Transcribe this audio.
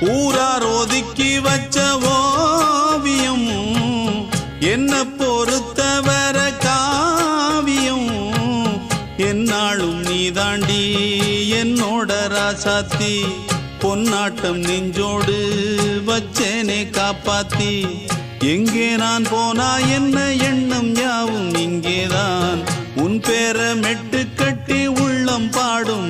ஊரார் ஒதுக்கி வச்ச ஓவியம் என்ன பொறுத்தவர காவியம். என்னாலும் நீ தாண்டி என்னோட ராசாத்தி பொன்னாட்டம் நெஞ்சோடு வச்சேனே காப்பாத்தி. எங்கே நான் போனா என்ன எண்ணம் யாவும் இங்கேதான். உன் பேர மெட்டு கட்டி உள்ளம் பாடும்